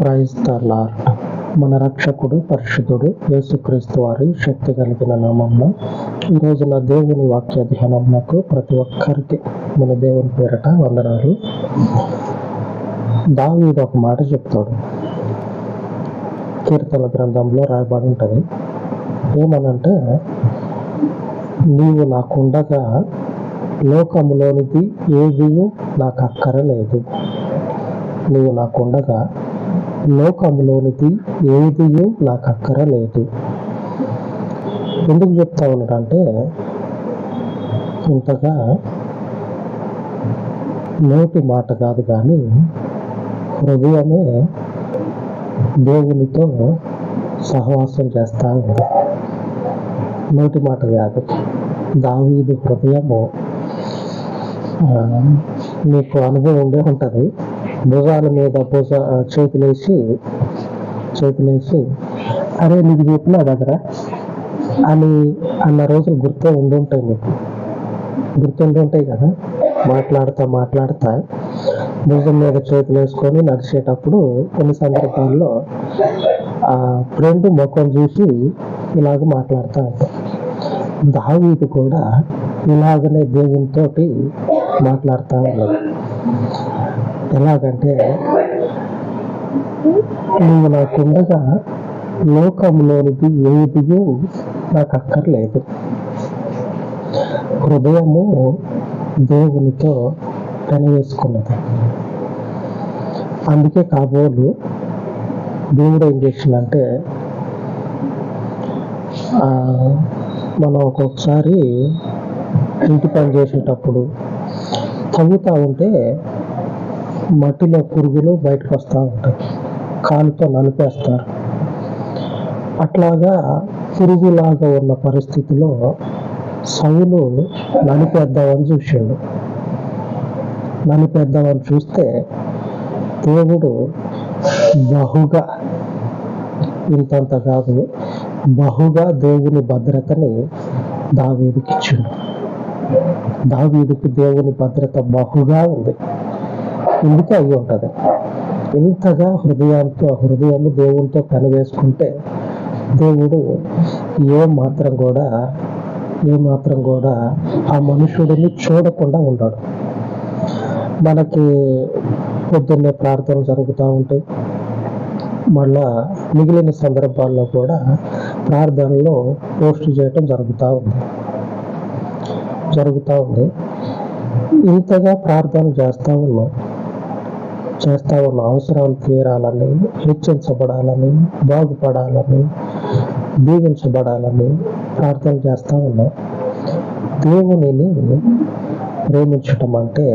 Praise the lord మన రక్షకుడు పరిశుద్ధుడు యేసుక్రీస్తు వారి శక్తి కలిగిన నామంలో ఈ రోజున దేవుని వాక్య ధ్యానమునకు ప్రతి ఒక్కరికి మన దేవుని పేరట వందనాలు. దావీదు ఒక మాట చెప్తాడు. కీర్తన గ్రంథంలో రాయబడి ఉంటుంది. ఏమనంటే నీవు నాకుండగా లోకములోనిది ఏది నాకు అక్కర లేదు నీవు నాకుండగా లోకములోనిది ఏది నాకు అక్కర లేదు ఎందుకు చెప్తా ఉన్నాడంటే ఇంతగా నోటి మాట కాదు కానీ హృదయమే దేవునితో సహవాసం చేస్తా ఉంది. నోటి మాట కాదు. దావీదు హృదయము మీకు అనుభవం ఉండే ఉంటుంది. భుజాల మీద పూజ చేతులేసి చేతులేసి అరే నీకు చెప్పినా దగ్గర అని అన్న రోజులు గుర్తే ఉండి ఉంటాయి మీకు. గుర్తుండి ఉంటాయి కదా? మాట్లాడుతా మాట్లాడుతా భుజం మీద చేతులు వేసుకొని నడిచేటప్పుడు కొన్ని సందర్భాల్లో ఆ ఫ్రెండ్ ముఖం చూసి ఇలాగ మాట్లాడుతూ ఉంటాం. కూడా ఇలాగనే దేవునితోటి మాట్లాడుతూ ఉన్నాడు ఎలాగంటే నువ్వు నాకుండగా లోకంలోనిది ఏదియో నాకు అక్కర్లేదు. హృదయము దేవునితో పెనవేసుకున్నది అందుకే కాబోలు దేవుడు ఏం చేసిందంటే మనం ఒక్కొక్కసారి ఇంటి పని చేసేటప్పుడు చదువుతూ ఉంటే మట్టిలో పురుగులు బయటకు వస్తూ ఉంటాయి. కాలుతో నలిపేస్తారు. అట్లాగా పురుగులాగా ఉన్న పరిస్థితిలో సవులు నలిపేద్దామని చూసిండు నలిపేద్దామని చూస్తే దేవుడు బహుగా ఇంతంత కాదు బహుగా దేవుని భద్రతని దావీదికి ఇచ్చిండు దావీదికి దేవుని భద్రత బహుగా ఉంది. ఇందుకే అయి ఉంటుంది. ఇంతగా హృదయంతో హృదయము దేవునితో కనివేసుకుంటే దేవుడు ఏ మాత్రం కూడా ఏ మాత్రం కూడా ఆ మనుషుడిని చూడకుండా ఉన్నాడు మనకి పొద్దున్నే ప్రార్థనలు జరుగుతూ ఉంటాయి. మళ్ళా మిగిలిన సందర్భాల్లో కూడా ప్రార్థనలో పోస్ట్ చేయటం జరుగుతూ ఉంది. జరుగుతూ ఉంది. ఇంతగా ప్రార్థన చేస్తూ ఉన్నాం. చేస్తూ ఉన్న అవసరాలు తీరాలని హెచ్చరించబడాలని బాగుపడాలని దీవించబడాలని ప్రార్థన చేస్తూ ఉన్నాం. దేవునిని ప్రేమించటం అంటే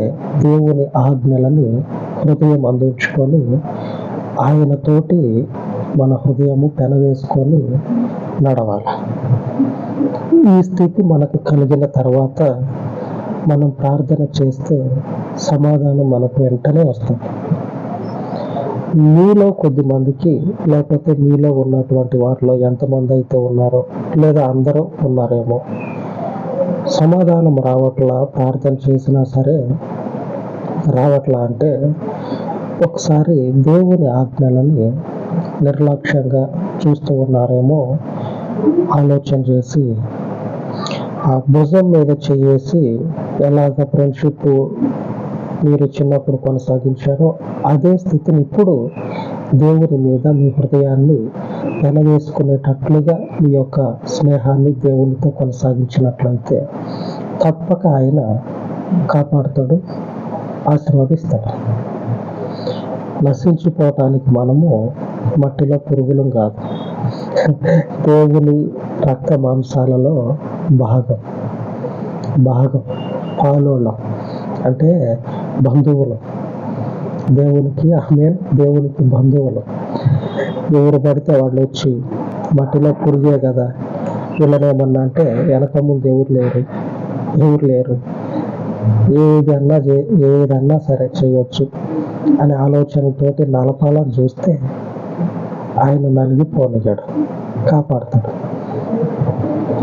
దేవుని ఆజ్ఞలని హృదయం అందించుకొని ఆయనతోటి మన హృదయము పెనవేసుకొని నడవాలి. ఈ స్థితి మనకు కలిగిన తర్వాత మనం ప్రార్థన చేస్తే సమాధానం మనకు వెంటనే వస్తుంది. మీలో కొద్ది మందికి లేకపోతే మీలో ఉన్నటువంటి వారిలో ఎంతమంది అయితే ఉన్నారో లేదా అందరూ ఉన్నారేమో సమాధానం రావట్లా ప్రార్థన చేసినా సరే రావట్లా అంటే ఒకసారి దేవుని ఆజ్ఞలని నిర్లక్ష్యంగా చూస్తూ ఉన్నారేమో ఆలోచన చేసి ఆ భుజం మీద చేసి ఎలాగ ఫ్రెండ్షిప్ మీరు చిన్నప్పుడు కొనసాగించారో అదే స్థితిని ఇప్పుడు దేవుని మీద మీ హృదయాన్ని పెనవేసుకునేటట్లుగా మీ యొక్క స్నేహాన్ని దేవునితో కొనసాగించినట్లయితే తప్పక ఆయన కాపాడుతాడు ఆశీర్వదిస్తాడు. నశించిపోవటానికి మనము మట్టిలో పురుగులం కాదు. దేవుని రక్త మాంసాలలో భాగం. భాగం పాలోళం అంటే బంధువులు. దేవునికి ఆమె దేవునికి బంధువులు. ఎవరు పడితే వాళ్ళు వచ్చి మట్టిలో పురుగే కదా. వీళ్ళనేమన్నా అంటే వెనక ముందు ఎవరు లేరు ఎవరు లేరు. ఏదన్నా ఏదన్నా సరే చేయొచ్చు అనే ఆలోచనతోటి నలపాలని చూస్తే ఆయన నలిగిపోనిగాడు కాపాడుతాడు.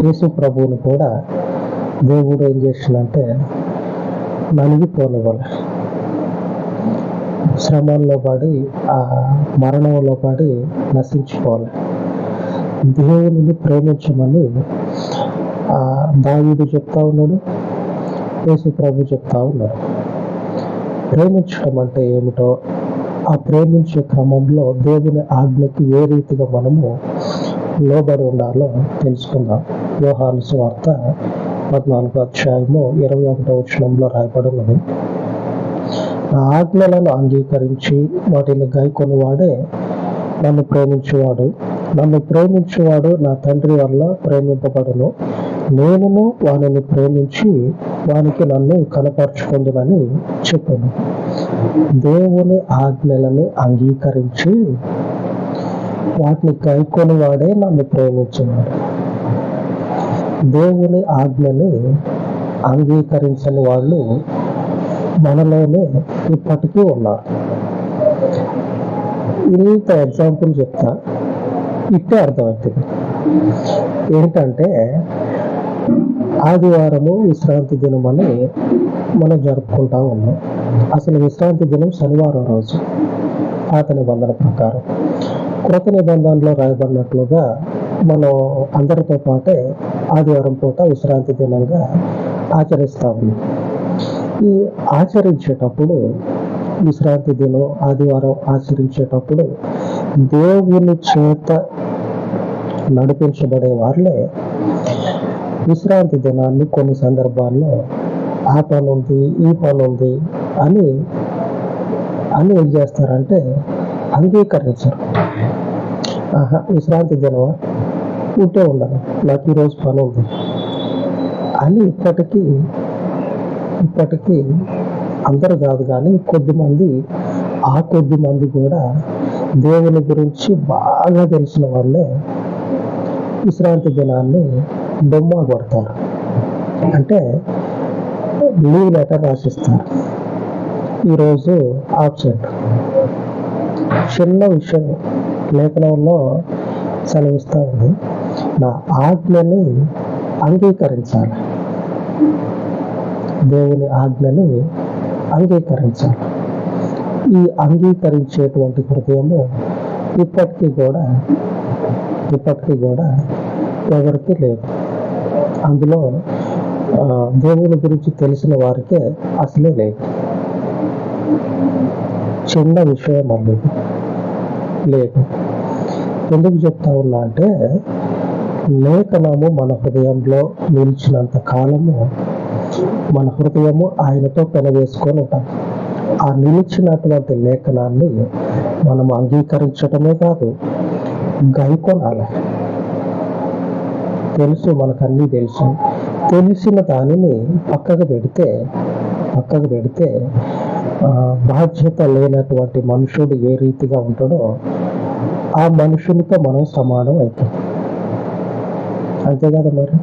యేసు ప్రభువుని కూడా దేవుడు ఏం చేసిందంటే నలిగిపోనివ్వాలి. శ్రమంలో పడి ఆ మరణంలో పడి నశించుకోవాలి. దేవునిని ప్రేమించమని ఆ చెప్తా ఉన్నాడు యేసు ప్రభు చెప్తా ఉన్నాడు. ప్రేమించడం అంటే ఏమిటో ఆ ప్రేమించే క్రమంలో దేవుని ఆజ్ఞకి ఏ రీతిగా మనము లోబడి ఉండాలో తెలుసుకుందాం. యోహాను వార్త పద్నాలుగు అధ్యాయము ఇరవై ఒకటో వచనంలో రాయబడి ఉన్నది. ఆజ్ఞలను అంగీకరించి వాటిని గైకొనివాడే నన్ను ప్రేమించేవాడు. నన్ను ప్రేమించేవాడు నా తండ్రి వల్ల ప్రేమింపబడును. నేనును వానిని ప్రేమించి వానికి నన్ను కనపరుచుకుందునని చెప్పాను. దేవుని ఆజ్ఞలని అంగీకరించి వాటిని గైకొని వాడే నన్ను ప్రేమించినాడు దేవుని ఆజ్ఞని అంగీకరించని వాళ్ళు మనలోనే ఇప్పటికీ ఉన్నారు ఇంత ఎగ్జాంపుల్ చెప్తా. ఇట్టే అర్థమవుతుంది ఏంటంటే ఆదివారము విశ్రాంతి దినం అని మనం జరుపుకుంటా ఉన్నాం. అసలు విశ్రాంతి దినం శనివారం రోజు. పాత నిబంధన ప్రకారం. కృత నిబంధనలో రాయబడినట్లుగా మనం అందరితో పాటే ఆదివారం పూట విశ్రాంతి దినంగా ఆచరిస్తా ఉన్నాం. ఈ ఆచరించేటప్పుడు విశ్రాంతి దినం ఆదివారం ఆచరించేటప్పుడు దేవుని చేత నడిపించబడే వారిలే విశ్రాంతి దినాన్ని కొన్ని సందర్భాల్లో ఆ పని ఉంది ఈ పని ఉంది అని అని ఏం చేస్తారంటే అంగీకరించరు. ఆహా విశ్రాంతి దినమా? ఉంటే ఉండాలి. నాకు ఈరోజు పని ఉంది అని ఇప్పటికీ ఇప్పటికీ అందరు కాదు కానీ కొద్ది మంది ఆ కొద్ది మంది కూడా దేవుని గురించి బాగా తెలిసిన వాళ్ళే విశ్రాంతి దినాన్ని బొమ్మ కొడతారు. అంటే లీవ్ లెటర్ రాసిస్తారు. ఈరోజు ఆబ్సెంట్. చిన్న విషయం లేఖనంలో సెలవిస్తూ ఉంది. నా ఆజ్ఞని అంగీకరించాలి. దేవుని ఆజ్ఞని అంగీకరించాలి. ఈ అంగీకరించేటువంటి హృదయము ఇప్పటికీ కూడా ఇప్పటికీ కూడా ఎవరికి లేదు. అందులో దేవుని గురించి తెలిసిన వారికే అసలే లేదు. చిన్న విషయం అనేది లేదు. ఎందుకు చెప్తా ఉన్నా అంటే లేఖనము మన హృదయంలో నిలిచినంత కాలము మన హృదయము ఆయనతో పెనవేసుకొని ఉంటాం. ఆ నిలిచినటువంటి లేఖనాన్ని మనం అంగీకరించటమే కాదు గైకొనాలి. తెలుసు మనకన్నీ తెలుసు. తెలిసిన దానిని పక్కకు పెడితే పక్కకు పెడితే ఆ, బాధ్యత లేనటువంటి మనుషుడు ఏ రీతిగా ఉంటాడో ఆ మనుషునితో మనం సమానం అవుతాం. అంతే కదా మరి?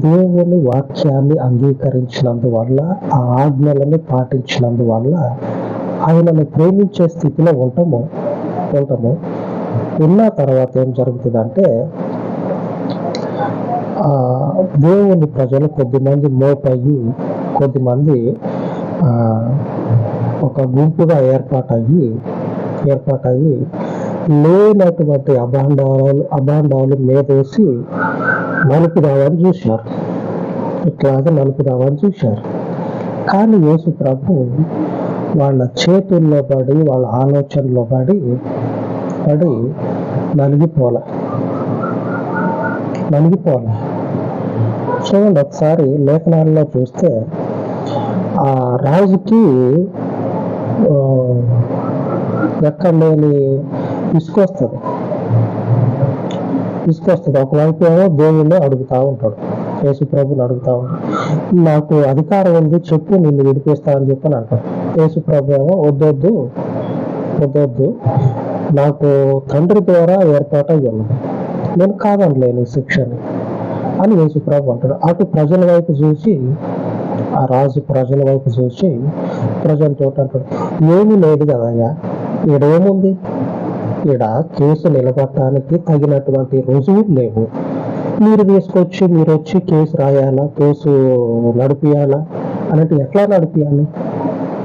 దేవుని వాక్యాన్ని అంగీకరించినందువల్ల ఆ ఆజ్ఞలను పాటించినందువల్ల ఆయనను ప్రేమించే స్థితిలో ఉంటాము ఉంటాము ఉన్న తర్వాత ఏం జరుగుతుందంటే దేవుని ప్రజలు కొద్దిమంది మోపయ్యి కొద్దిమంది ఆ, ఒక గుంపుగా ఏర్పాటయ్యి ఏర్పాటయ్యి లేనటువంటి అభాండాలు అభాండాలు మలుపు నలుపుదామని చూశారు ఇట్లాగా నలుపుదామని చూశారు. కానీ యేసు ప్రభు వాళ్ళ చేతుల్లో పడి వాళ్ళ ఆలోచనలో పడి పడి నలిగిపోల. నలిగిపోలే. చూడండి ఒకసారి లేఖనాల్లో చూస్తే ఆ రాజుకి ఎక్కడ లేని ఇసుకొస్తుంది తీసుకొస్తుంది ఒకవైపు ఏమో దేవుణ్ణి అడుగుతా ఉంటాడు. యేసు ప్రభుని అడుగుతా ఉంటాడు నాకు అధికారం ఉంది చెప్పు నిన్ను విడిపిస్తా అని చెప్పని అంటాడు. యేసు ప్రభు ఏమో వద్దొద్దు వద్దొద్దు. నాకు తండ్రి ద్వారా ఏర్పాటు అయ్యి ఉన్నది. నేను కాదనలేను శిక్షని అని యేసు ప్రభు అంటాడు. అటు ప్రజల వైపు చూసి ఆ రాజు ప్రజల వైపు చూసి ప్రజలతో అంటాడు ఏమీ లేదు కదయ్యా ఇడేముంది ఇక్కడ కేసు నిలబడటానికి తగినటువంటి రుజువు లేవు. మీరు తీసుకొచ్చి మీరు వచ్చి కేసు రాయాలా? కేసు నడిపియాలా? అన్నట్టు ఎట్లా నడిపియాలి?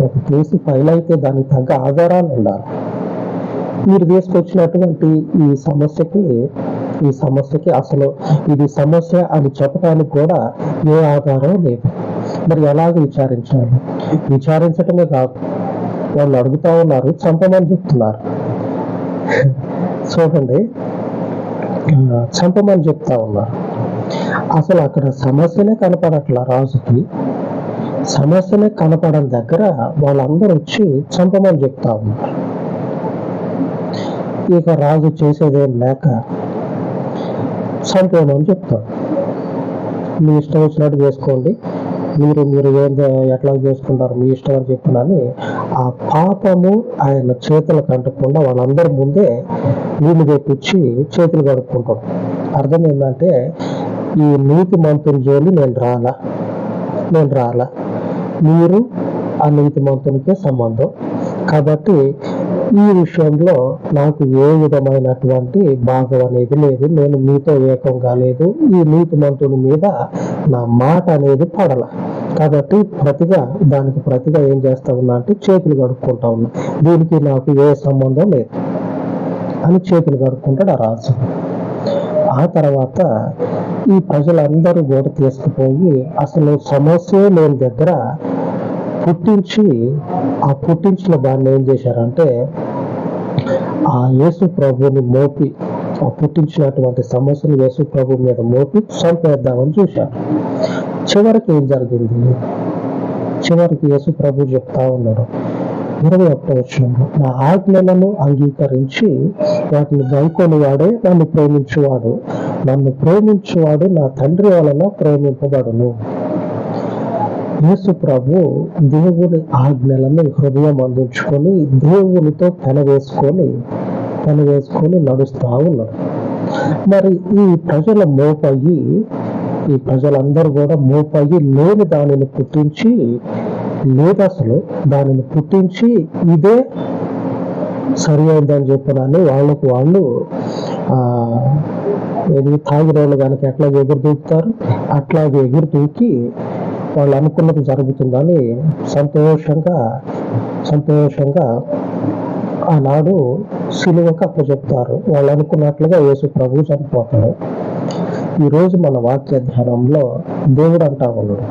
ఒక కేసు ఫైల్ అయితే దానికి తగ్గ ఆధారాలు ఉండాలి. మీరు తీసుకొచ్చినటువంటి ఈ సమస్యకి ఈ సమస్యకి అసలు ఇది సమస్య అని చెప్పడానికి కూడా ఏ ఆధారం లేదు. మరి ఎలాగ విచారించాలి? విచారించటమే కాదు. వాళ్ళు అడుగుతా ఉన్నారు చంపమని చెప్తున్నారు. చూడండి. చంపమని చెప్తా ఉన్నారు అసలు అక్కడ సమస్యనే కనపడట్ల రాజుకి. సమస్యనే కనపడని దగ్గర వాళ్ళందరూ వచ్చి చంపమని చెప్తా ఉన్నారు. ఇక రాజు చేసేదేం లేక చంపేమని చెప్తాం మీ ఇష్టం వచ్చినట్టు చేసుకోండి. మీరు మీరు ఏం ఎట్లా చేసుకుంటారు మీ ఇష్టం అని చెప్పినని ఆ పాపము ఆయన చేతులకు అంటకుండా వాళ్ళందరి ముందే నీళ్ళు తెప్పించి చేతులు కడుక్కుంటాం. అర్థం ఏంటంటే ఈ నీతి మంతుని జోలి నేను రాలా? నేను రాలా? మీరు ఆ నీతి మంతునికే సంబంధం. కాబట్టి ఈ విషయంలో నాకు ఏ విధమైనటువంటి భాగం అనేది లేదు. నేను మీతో ఏకం కాలేదు ఈ నీతి మంతుని మీద నా మాట అనేది పడల. కాబట్టి ప్రతిగా దానికి ప్రతిగా ఏం చేస్తా ఉన్నా అంటే చేతులు కడుక్కుంటా ఉన్నా. దీనికి నాకు ఏ సంబంధం లేదు. అని చేతులు కడుక్కుంటాడు ఆ రాజు. ఆ తర్వాత ఈ ప్రజలందరూ కూడా తీసుకుపోయి అసలు సమస్య లేని దగ్గర పుట్టించి ఆ పుట్టించిన దాన్ని ఏం చేశారంటే ఆ యేసు ప్రభుని మోపి ఆ పుట్టించినటువంటి సమస్యను యేసు ప్రభు మీద మోపి చంపేద్దామని చూశారు. చివరికి ఏం జరిగింది? చివరికి యేసు ప్రభు చెప్తా ఉన్నాడు. ఇరవై ఒక్క వచనంలో నా ఆజ్ఞలను అంగీకరించి వాటిని గైకొని వాడే నన్ను ప్రేమించువాడు. నన్ను ప్రేమించువాడు నా తండ్రి వలన ప్రేమింపబడును. యేసు ప్రభు దేవుని ఆజ్ఞలను హృదయం అందించుకొని దేవునితో పెనవేసుకొని పెనవేసుకొని నడుస్తూ ఉన్నాడు. మరి ఈ ప్రజల మోపయ్యి ఈ ప్రజలందరూ కూడా మోపయ్యి లేని దానిని పుట్టించి లేదు అసలు దానిని పుట్టించి ఇదే సరి అయిందని చెప్పనని. వాళ్ళకు వాళ్ళు ఆ ఏది తాగిరోళ్ళు కనుక ఎట్లా ఎగురు దూకుతారు. అట్లాగే ఎగురు దూకి వాళ్ళు అనుకున్నది జరుగుతుందని సంతోషంగా సంతోషంగా ఆనాడు సిలువకు అప్పచెప్తారు. వాళ్ళు అనుకున్నట్లుగా యేసు ప్రభు చనిపోతాడు. ఈరోజు మన వాక్య ధ్యానంలో దేవుడు అంటా ఉన్నాడు.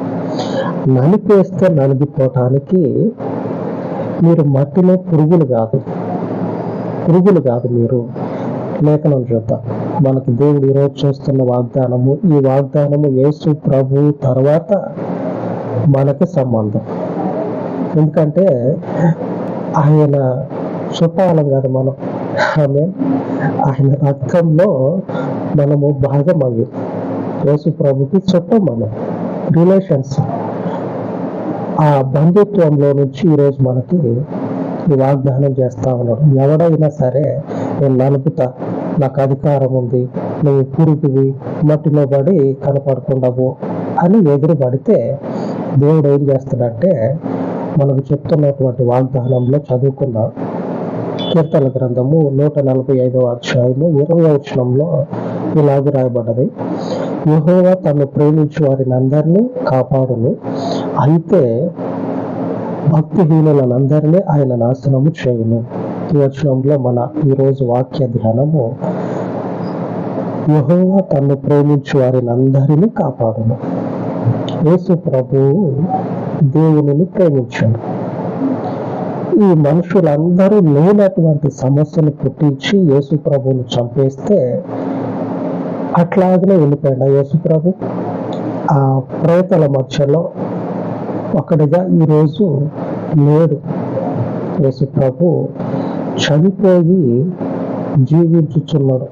నలిపేస్తే నలిగిపోవటానికి మీరు మట్టిలో పురుగులు కాదు. పురుగులు కాదు మీరు. లేఖనం చూద్దాం. మనకు దేవుడు ఈరోజు చేస్తున్న వాగ్దానము ఈ వాగ్దానము యేసు ప్రభు తర్వాత మనకి సంబంధం. ఎందుకంటే ఆయన చుట్టాలం కాదు మనం. ఆమె ఆయన రక్తంలో మనము భాగం అయ్యి యేసు ప్రభుకి చుట్టం మనం రిలేషన్స్. ఆ బంధుత్వంలో నుంచి ఈరోజు మనకి వాగ్దానం చేస్తా ఉన్నాడు. ఎవడైనా సరే నేను నలుపుతా నాకు అధికారం ఉంది నువ్వు పురుగువి మట్టిలో పడి కనపడకుండవు అని ఎదురు పడితే దేవుడు ఏం చేస్తాడంటే మనకు చెప్తున్నటువంటి వాగ్దానంలో చదువుకున్నాం కీర్తన గ్రంథము నూట నలభై ఐదవ అధ్యాయము ఇరవై వచనంలో ఇలాగ రాయబడ్డది. యహోవా తను ప్రేమించు వారిని అందరినీ కాపాడును. అయితే భక్తిహీనులందరినీ ఆయన నాశనము చేయును. ఈ వచనంలో మన ఈరోజు వాక్య ధ్యానము యహోవా తను ప్రేమించు వారిని అందరినీ కాపాడును. యేసు ప్రభువు దేవునిని ప్రేమించాడు. ఈ మనుషులందరూ లేనటువంటి సమస్యను పుట్టించి యేసు ప్రభువును చంపేస్తే అట్లాగనే వెళ్ళిపోయాడు. యేసుప్రభు ఆ ప్రేతల మధ్యలో ఒకటిగా ఈరోజు లేడు. యేసుప్రభు చనిపోయి జీవించుచున్నాడు.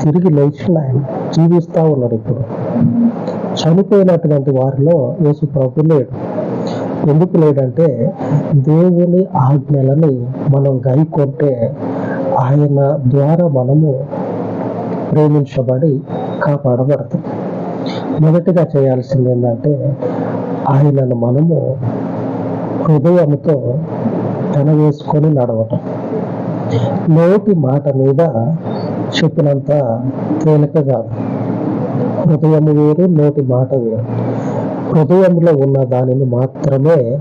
తిరిగి లేచిన ఆయన జీవిస్తా ఉన్నాడు ఇప్పుడు. చనిపోయినటువంటి వారిలో యేసు ప్రభు లేడు. ఎందుకు లేడంటే దేవుని ఆజ్ఞలని మనం గైకొంటే ఆయన ద్వారా మనము ప్రేమించబడి కాపాడబడతాం. మొదటిగా చేయాల్సింది ఏంటంటే ఆయనను మనము హృదయంతో వేసుకొని నడవటం. నోటి మాట మీద చెప్పినంత తేలిక కాదు. హృదయము వేరు నోటి మాట వేరు. హృదయంలో ఉన్న దానిని మాత్రమే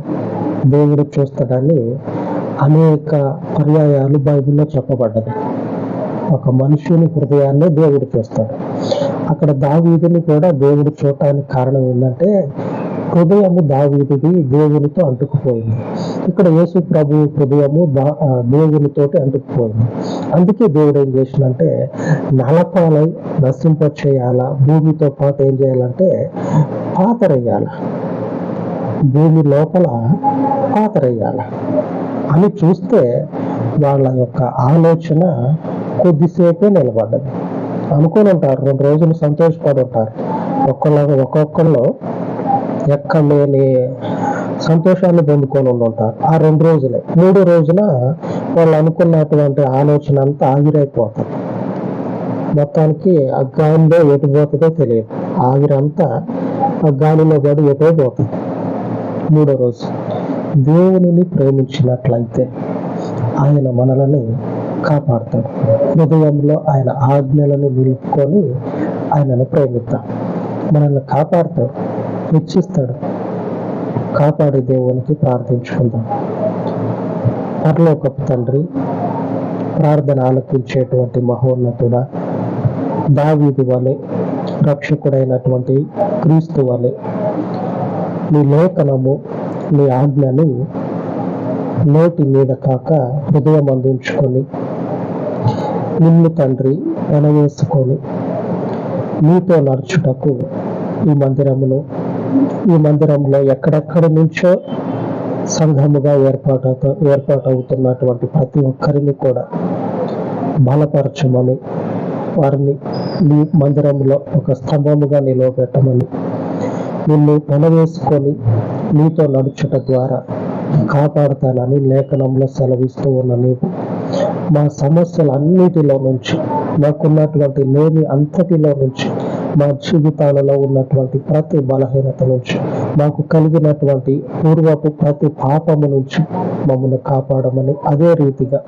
దేవుడు చూస్తాడని అనేక పర్యాయాలు బైబిల్లో చెప్పబడ్డది. ఒక మనుషుని హృదయాన్ని దేవుడు చూస్తాడు. అక్కడ దావీదుని కూడా దేవుడు చూడటానికి కారణం ఏంటంటే హృదయము దావీదిది దేవునితో అంటుకుపోయింది. ఇక్కడ యేసు ప్రభు హృదయము దా దేవునితోటి అంటుకుపోయింది. అందుకే దేవుడు ఏం చేసిందంటే నలపాలై నశింప చేయాలా భూమితో పాటు ఏం చేయాలంటే పాతరేయాల? భూమి లోపల పాతరేయాల? అని చూస్తే వాళ్ళ యొక్క ఆలోచన కొద్దిసేపే నిలబడ్డది. అనుకొని ఉంటారు రెండు రోజులు సంతోషపడి ఉంటారు ఒక్కళ్ళ ఒక్కొక్కళ్ళు ఎక్కలేని సంతోషాన్ని పొందుకొని ఉండి ఉంటారు ఆ రెండు రోజులే. మూడో రోజున వాళ్ళు అనుకున్నటువంటి ఆలోచన అంతా ఆవిరైపోతుంది మొత్తానికి ఆ గాలిలో ఎటు పోతుందో తెలియదు. ఆవిరంతా ఆ గాలిలో పడి ఎటో పోతుంది. మూడో రోజు. దేవునిని ప్రేమించినట్లయితే ఆయన మనలని కాపాడతాడు. హృదయంలో ఆయన ఆజ్ఞలను నిలుపుకొని ఆయనను ప్రేమిద్దాం మనల్ని కాపాడతాడు హెచ్చిస్తాడు కాపాడే దేవునికి ప్రార్థించుకుందాం. పరలోకపు తండ్రి ప్రార్థన ఆలకించేటువంటి మహోన్నతుడ దావీది వలె రక్షకుడైనటువంటి క్రీస్తు వలె నీ లేఖనము నీ ఆజ్ఞని నోటి మీద కాక హృదయం అందించుకొని నిన్ను తండ్రి వెనవేసుకొని నీతో నడుచుటకు ఈ మందిరమును ఈ మందిరంలో ఎక్కడెక్కడి నుంచో సంఘముగా ఏర్పాటు ఏర్పాటవుతున్నటువంటి ప్రతి ఒక్కరిని కూడా బలపరచమని వారిని నీ మందిరంలో ఒక స్తంభముగా నిలవబెట్టమని నిన్ను పెనవేసుకొని నీతో నడుచుట ద్వారా కాపాడతానని లేఖనంలో సెలవిస్తూ ఉన్న నీవు మా సమస్యలన్నిటిలో నుంచి మాకున్నటువంటి లేని అంతటిలో నుంచి మా జీవితాలలో ఉన్నటువంటి ప్రతి బలహీనత నుంచి మాకు కలిగినటువంటి పూర్వపు ప్రతి పాపము నుంచి మమ్మల్ని కాపాడమని అదే రీతిగా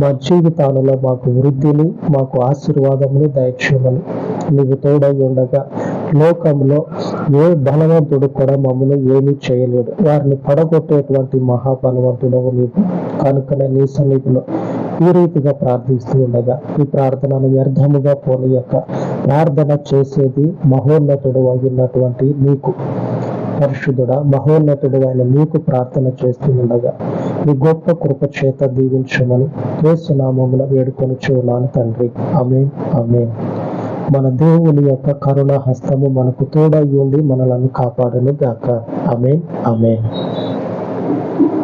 మా జీవితాలలో మాకు వృద్ధిని మాకు ఆశీర్వాదమును దయచేయమని నీవు తోడై ఉండగా లోకంలో ఏ బలవంతుడు కూడా మమ్మల్ని ఏమీ చేయలేడు. వారిని పడగొట్టేటువంటి మహాబలవంతుడవు నీవు. కనుకనే నీ సమీపంలో ఈ రీతిగా ప్రార్థిస్తూ ఉండగా ఈ ప్రార్థనను వ్యర్థముగా పోనీయక. ప్రార్థన చేసేది మహోన్నతుడు అయినటువంటి నీకు. పరిశుద్ధుడ మహోన్నతుడు అయిన నీకు ప్రార్థన చేస్తూ ఉండగా నీ గొప్ప కృప చేత దీవించమని కేసునామమున వేడుకొని చూడాను తండ్రి. అమే అమే మన దేవుని యొక్క కరుణ హస్తము మనకు తోడై ఉండి మనలను కాపాడను గాక. అమే అమే